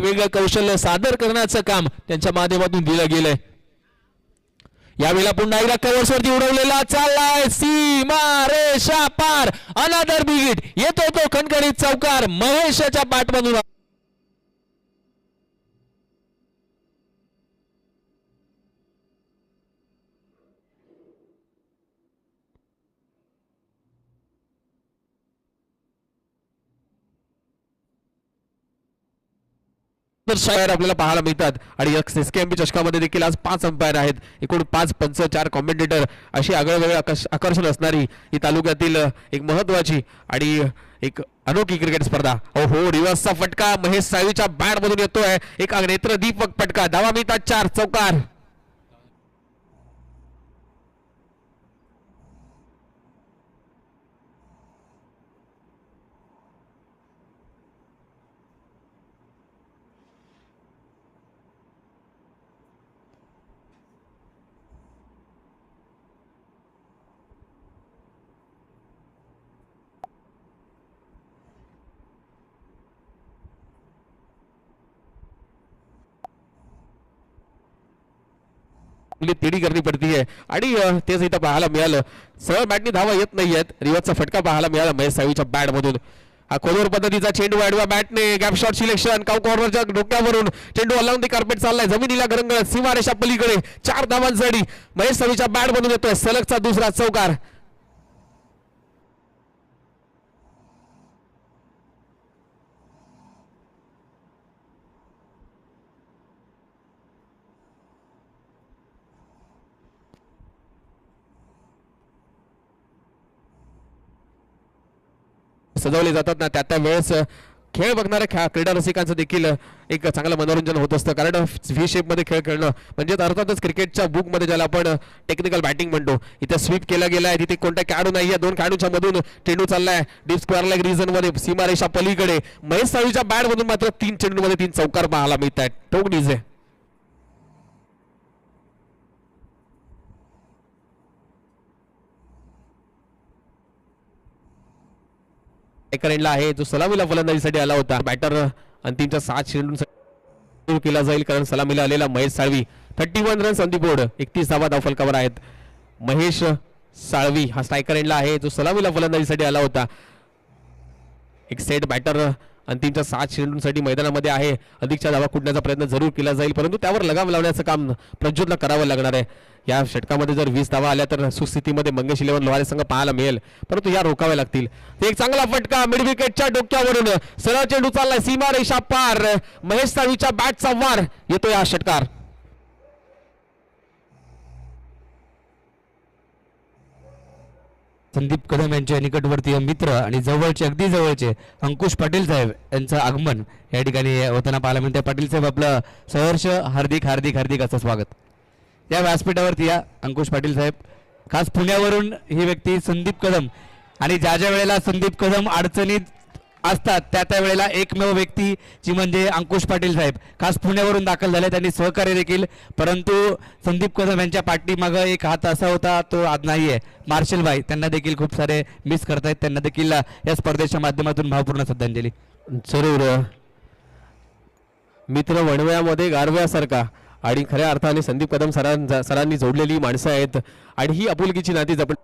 वेगवेगळं कौशल्य सादर करण्याचं काम त्यांच्या माध्यमातून दिलं गेलंय. यावेळेला पुन्हा एकदा कवर्सवरती उडवलेला चाललाय सीमा रेषा पार. अनादर बिगिट येतो तो खणखणीत चौकार. महेशच्या पाठमधून शायर आपल्याला पाहायला मिळतात. आणि एसकेएमबी चषकामध्ये देखील आज पाच अंपायर आहेत. एकूण पाच पंच चार कॉम्बिनेटर अशी आगळं आकर्षण असणारी ही तालुक्यातील एक महत्वाची आणि एक अनोखी क्रिकेट स्पर्धा. ओ हो रिव्हर्सचा फटका. महेश साळवीच्या बॅट मधून येतोय. एक नेत्र दीपक फटका धावा मिळतात चार चौकार. चांगली तिडी करणी पडतीये. आणि तेच इथं पाहायला मिळालं. सरळ बॅटनी धावा येत नाहीयेत. रिव्हर्सचा फटका पाहायला मिळाला महेश सावीच्या बॅट मधून. हा खोलवर पद्धतीचा चेंडू आडव्या बॅटने गॅप शॉट सिलेक्शन काउ कॉर्नरच्या डोक्यावरून चेंडू अलाउन ते कार्पेट चाललाय. जमिनीला गरंगळत. सीमारेषा पलीकडे. चार धावांसाठी महेश सावीच्या बॅटमधून येतोय. सलगचा दुसरा चौकार. सजवले जातात ना त्या त्या वेळेस खेळ बघणाऱ्या खेळा क्रीडा रसिकांचं देखील एक चांगलं मनोरंजन होत असतं. कारण व्ही शेपमध्ये खेळ खेळणं म्हणजे अर्थातच क्रिकेटच्या बुकमध्ये ज्याला आपण टेक्निकल बॅटिंग म्हणतो इथे स्वीप केला गेला आहे. तिथे कोणता खेळाडू नाही आहे. दोन खेळाडूच्या मधून चेंडू चाललाय. डीप स्क्वेअर लेग रिझन सीमारेषा पलीकडे. महेश साळीच्या बॅटमधून मात्र तीन चेंडूमध्ये तीन चौकार पाहायला मिळत आहेत ठोक डीजे एका आहे. जो सलामीला फलंदाजीसाठी आला होता. बॅटर अंतिमच्या सात चेंडूंसाठी केला जाईल कारण सलामीला आलेला Mahesh Salvi. Thirty one run Sandeep board एकतीस धावा धावफलकावर आहेत. महेश साळवी हा स्ट्रायकर एंडला आहे. जो सलामीला फलंदाजीसाठी आला होता. एक सेट बॅटर अंतिमच्या सात चेंडूंसाठी मैदानामध्ये आहे. अधिकच्या धावा कुटण्याचा प्रयत्न जरूर केला जाईल परंतु त्यावर लगाम लावण्याचं काम प्रज्योतला करावं लागणार आहे. या षटकामध्ये जर वीस धावा आल्या तर सुस्थितीमध्ये मंगेश इलेव्हन लोहारे संघ पाहायला मिळेल. परंतु या रोखाव्या लागतील. एक चांगला फटका मिडविकेटच्या डोक्यावरून. सरळ चेंडू चाललाय. सीमा रेषा पार. महेश सावीच्या बॅटचा वार. येतो या षटकार. संदीप कदम यांचे निकटवर्तीय मित्र आणि जवळचे अगदी जवळचे अंकुश पाटील साहेब यांचं आगमन. या ठिकाणी होताना पाहायला मिळते पाटील साहेब आपलं सहर्ष हार्दिक हार्दिक हार्दिक असं स्वागत. या व्यासपीठावरती या अंकुश पाटील साहेब. खास पुण्यावरून ही व्यक्ती संदीप कदम. आणि ज्या ज्या वेळेला संदीप कदम अडचणीत असतात. त्या त्या वेळेला एकमेव व्यक्ती जी म्हणजे अंकुश पाटील साहेब. खास पुण्यावरून दाखल झाले त्यांनी सहकार्य देखील. परंतु संदीप कदम यांच्या पाठीमागं एक हात असा होता तो आज नाही आहे मार्शल भाई त्यांना देखील खूप सारे मिस करतायत. त्यांना देखील या स्पर्धेच्या माध्यमातून भावपूर्ण श्रद्धांजली. जरूर. मित्र वणव्यामध्ये गारव्यासारखा आणि खऱ्या अर्थाने संदीप कदम सरां सरांनी जोडलेली माणसं आहेत. आणि ही आपुलकीची नाती जपण